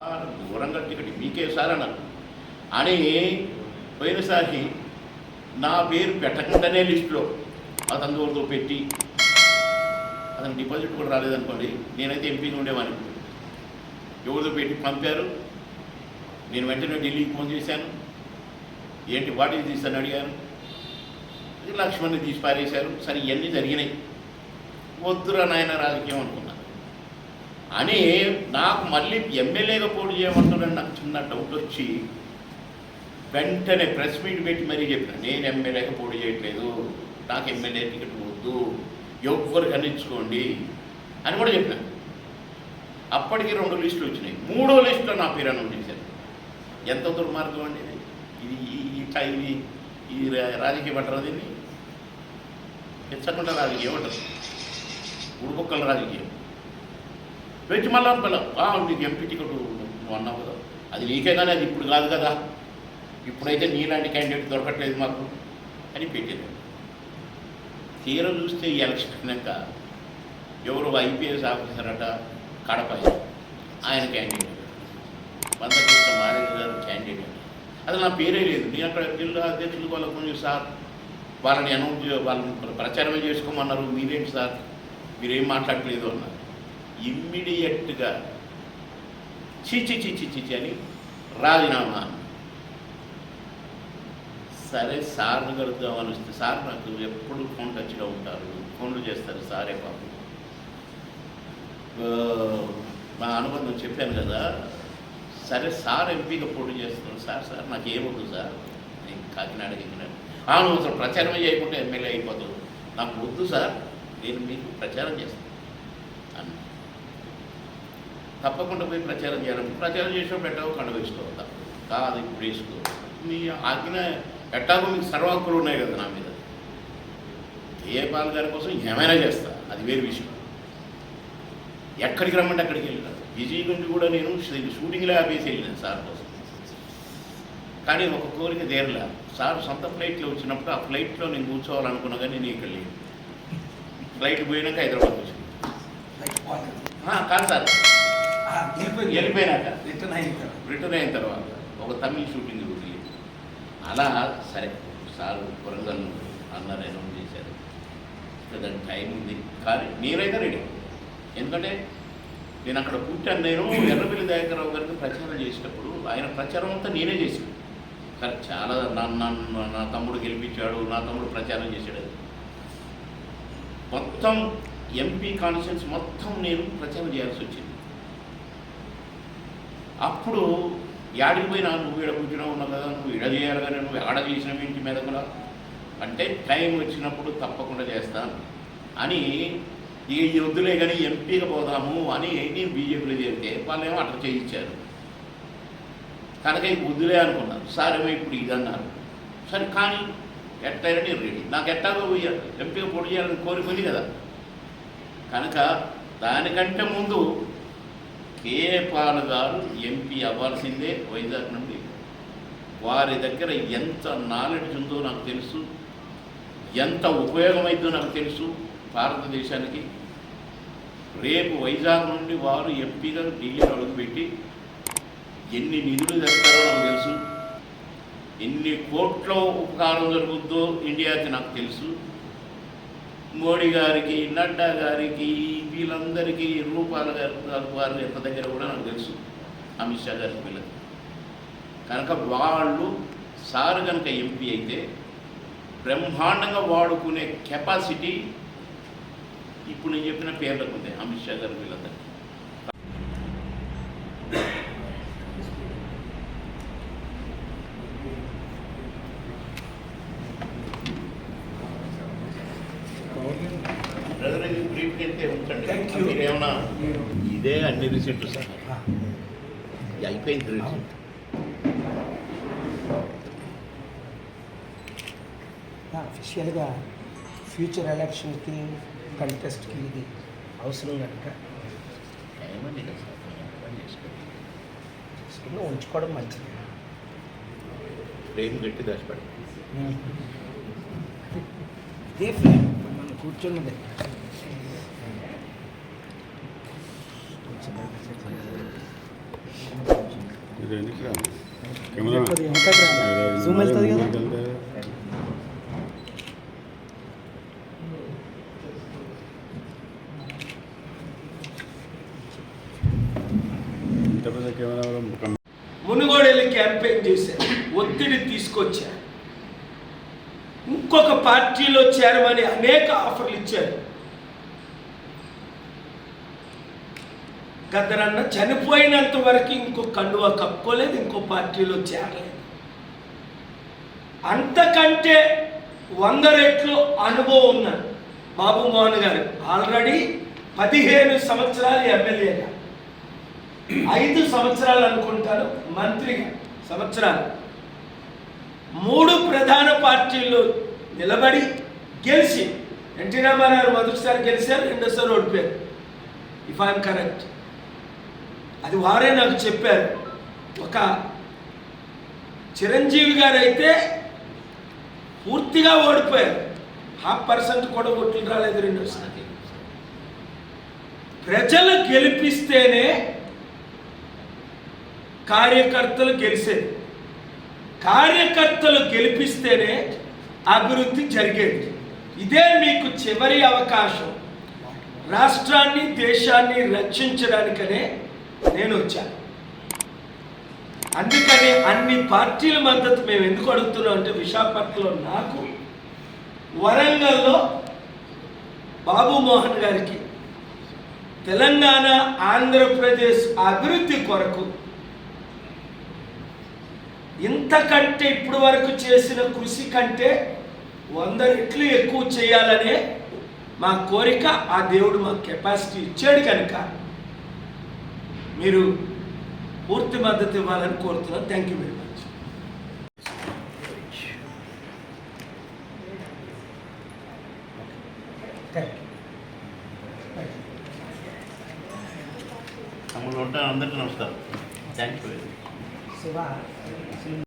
దూరంగా టికెట్ మీకే సార్ అన్నారు అని పోయినసారి నా పేరు పెట్టకుండానే లిస్టులో అతని దూరంతో పెట్టి అతను డిపాజిట్ కూడా రాలేదనుకోండి నేనైతే ఎంపీగా ఉండేవాడిని. ఎవరితో పెట్టి పంపారు. నేను వెంటనే ఢిల్లీకి ఫోన్ చేశాను. ఏంటి వాటి తీస్తాను అడిగాను. లక్ష్మణ్ని తీసి పారేశారు సరే ఇవన్నీ జరిగినాయి. వద్దురా నాయన రాజకీయం అనుకున్నాను. అని నాకు మళ్ళీ ఎమ్మెల్యేగా పోటీ చేయమంటున్నాను నాకు చిన్న డౌట్ వచ్చి వెంటనే ప్రెస్ మీట్ పెట్టి మరీ చెప్పిన నేను ఎమ్మెల్యేగా పోటీ చేయట్లేదు నాకు ఎమ్మెల్యే టికెట్ వద్దు ఎవ్వరు కనిపించుకోండి అని కూడా చెప్పిన. అప్పటికి రెండు లిస్టులు వచ్చినాయి. మూడో లిస్టులో నా పేరు అనౌన్స్ ఎంత దుర్మార్గం అండి ఇది? ఈ- ఇట్లా ఇది రాజకీయ రా- దీన్ని? పెంచకుండా రాజకీయం అంటారు ఉడుకొక్కల రాజకీయం. పెంచి మళ్ళా పిల్ల నీకు ఎంపీ టికెట్ నువ్వు అన్నావు కదా అది నీకే కానీ అది ఇప్పుడు కాదు కదా. ఇప్పుడైతే నీలాంటి క్యాండిడేట్ దొరకట్లేదు మాకు అని పెట్టారు తీరా చూస్తే ఈ ఎలక్షన్ అయినాక ఎవరు ఐపీఎస్ ఆఫీసర్ అట కడప ఆయన క్యాండిడేట్ మందకృష్ణ మారేజ్ గారు క్యాండిడేట్ అది నా పేరే లేదు. నేను అక్కడ జిల్లా అధ్యక్షులు వాళ్ళకు కొంచెం సార్ వాళ్ళని అనౌన్స్ వాళ్ళని ప్రచారమే చేసుకోమన్నారు. మీరేంటి సార్? మీరేం మాట్లాడలేదు అన్నారు. ఇమ్మీడియట్గా చిచి చిచి చిచి అని రాజీనామా సరే సార్ని కలుద్దామని వస్తే సార్ నాకు ఎప్పుడు ఫోన్ టచ్లో ఉంటారు. ఫోన్లు చేస్తారు సారే పాపం. మా అనుబంధం చెప్పాను కదా. సరే సార్ ఎంపీగా పోటీ చేస్తున్నాను సార్ సార్ నాకు ఏమొద్దు సార్. నేను కాకినాడకి ఎక్కినాను అవును అసలు ప్రచారమే చేయకుండా ఎమ్మెల్యే అయిపోతుంది నాకు వద్దు సార్. నేను మీకు ప్రచారం చేస్తాను అన్న తప్పకుండా పోయి ప్రచారం చేయాలి. ప్రచారం చేసినప్పుడు ఎట్టాగో కండ వేసుకోవద్దా కాదు ఇప్పుడు వేసుకో. మీ ఆజ్ఞ ఎట్టాగో మీకు సర్వ హక్కులు ఉన్నాయి కదా నా మీద. ఏ పాల్ గారి కోసం ఏమైనా చేస్తా. అది వేరే విషయం. ఎక్కడికి రమ్మంటే అక్కడికి వెళ్ళినా. విజయ్ గుండి కూడా నేను షూటింగ్లో ఆపేసి వెళ్ళినాను సార్ కోసం. కానీ ఒక కోరిక తీరలే. సార్ సొంత ఫ్లైట్లో వచ్చినప్పుడు ఆ ఫ్లైట్లో నేను కూర్చోవాలనుకున్నా కానీ నేను ఇక్కడ లేను. ఫ్లైట్ పోయినాక హైదరాబాద్ వచ్చింది కాదు సార్. వెళ్ళిపోయినాక. రిటర్న్ అయిన తర్వాత. రిటర్న్ అయిన తర్వాత ఒక తమిళ షూటింగ్ వదిలి అలా సరే సార్ వరంగల్ అన్నారు అనౌన్స్ చేశారు. దానికి టైం ఉంది. కానీ నేనైతే రెడీ ఎందుకంటే నేను అక్కడ పుట్టాను నేను ఎర్రబెల్లి దయాకర్రావు గారికి ప్రచారం చేసేటప్పుడు ఆయన ప్రచారం అంతా నేనే చేశాను. కానీ చాలా నా నా- నా తమ్ముడు గెలిపించాడు నా తమ్ముడు ప్రచారం చేశాడు. మొత్తం ఎంపీ కాన్స్టిట్యూన్స్ మొత్తం నేను ప్రచారం చేయాల్సి వచ్చింది. అప్పుడు యాడికి పోయినా నువ్వు ఈడ కూర్చున్నావు ఉన్నావు కదా నువ్వు ఇడ చేయాలి కానీ నువ్వు ఆడ చేసిన ఇంటి మీద కూడా. అంటే టైం వచ్చినప్పుడు తప్పకుండా చేస్తాను అని. ఈ వద్దులే కానీ ఎంపీగా పోదాము అని నేను బీజేపీలో చేరితే వాళ్ళేమో అట్లా చేయించారు. కనుక ఇంక వద్దులే అనుకున్నాను సారేమో ఇప్పుడు ఇది అన్నారు. సరే కానీ ఎట్టయినా నేను రెడీ నాకు ఎట్టాగో ఎంపీగా పోటీ చేయాలని కోరిక ఉంది కదా. కనుక దానికంటే ముందు కే పాల్ గారు ఎంపీ అవ్వాల్సిందే వైజాగ్ నుండి. వారి దగ్గర ఎంత నాలెడ్జ్ ఉందో నాకు తెలుసు. ఎంత ఉపయోగమైందో నాకు తెలుసు భారతదేశానికి. రేపు వైజాగ్ నుండి వారు ఎంపీగా ఢిల్లీలో అడుగుపెట్టి ఎన్ని నిధులు తెస్తారో నాకు తెలుసు. ఎన్ని కోట్ల ఉపకారం జరుగుద్దో ఇండియాకి నాకు తెలుసు. మోడీ గారికి నడ్డా గారికి వీళ్ళందరికీ రూపాల గారు వారు ఎంత దగ్గర కూడా నాకు తెలుసు. అమిత్ షా గారికి వీళ్ళకి కనుక వాళ్ళు సార్ కనుక ఎంపీ అయితే బ్రహ్మాండంగా వాడుకునే కెపాసిటీ ఇప్పుడు నేను చెప్పిన పేర్లకు ఉంది అమిత్ షా గారు వీళ్ళందరికీ అయితే ఉంచండి. Thank you. మీరు ఏమన్నా ఇదే అన్ని రిసెంట్లు సార్. అయిపోయింది రిసెంట్. అఫీషియల్గా ఫ్యూచర్ ఎలక్షన్కి కంటెస్ట్కి ఇది అవసరం కనుక. చేసుకుని ఉంచుకోవడం మంచిది. ట్రైన్ గట్టి దాచిపెడతాం. ఇదే ఫ్రేమ్. మనం కూర్చున్నది. మునుగోడెళ్ళి క్యాంపెయిన్ చేశారు. ఒత్తిడి తీసుకొచ్చారు. ఇంకొక పార్టీలో చేరమని అనేక ఆఫర్లు ఇచ్చారు. గద్దరన్న చనిపోయినంత వరకు ఇంకో కండువా కప్పుకోలేదు ఇంకో పార్టీలో చేరలేదు. అంతకంటే వంద రెట్లు అనుభవం ఉన్న బాబు మోహన్ గారు ఆల్రెడీ పదిహేను సంవత్సరాలు ఎమ్మెల్యేగా. ఐదు సంవత్సరాలు అనుకుంటాను మంత్రిగా సంవత్సరాలు. మూడు ప్రధాన పార్టీల్లో నిలబడి గెలిచి ఎన్టీ రామారావు మొదటిసారి గెలిచారు రెండోసారి ఓడిపోయారు. If I'm correct. అది వారే నాకు చెప్పారు. ఒక చిరంజీవి గారు అయితే పూర్తిగా ఓడిపోయారు. హాఫ్ పర్సెంట్ కూడా ఓట్లు రాలేదు రెండోసారి ప్రజలు గెలిపిస్తేనే కార్యకర్తలు గెలిచేది. కార్యకర్తలు గెలిపిస్తేనే అభివృద్ధి జరిగేది. ఇదే మీకు చివరి అవకాశం. రాష్ట్రాన్ని దేశాన్ని రక్షించడానికనే నేను వచ్చాను అందుకని అన్ని పార్టీల మద్దతు మేము ఎందుకు అడుగుతున్నాం అంటే విశాఖపట్నంలో నాకు వరంగల్లో బాబు మోహన్ గారికి తెలంగాణ ఆంధ్రప్రదేశ్ అభివృద్ధి కొరకు ఇంతకంటే ఇప్పుడు వరకు చేసిన కృషి కంటే వంద రెట్లు ఎక్కువ చేయాలనే మా కోరిక ఆ దేవుడు మాకు కెపాసిటీ ఇచ్చాడు కనుక మీరు పూర్తి మద్దతు ఇవ్వాలని కోరుతున్నాను. థ్యాంక్ యూ వెరీ మచ్ తమ్ముడు ఉంటాను అందరికీ నమస్కారం. Thank you Shiva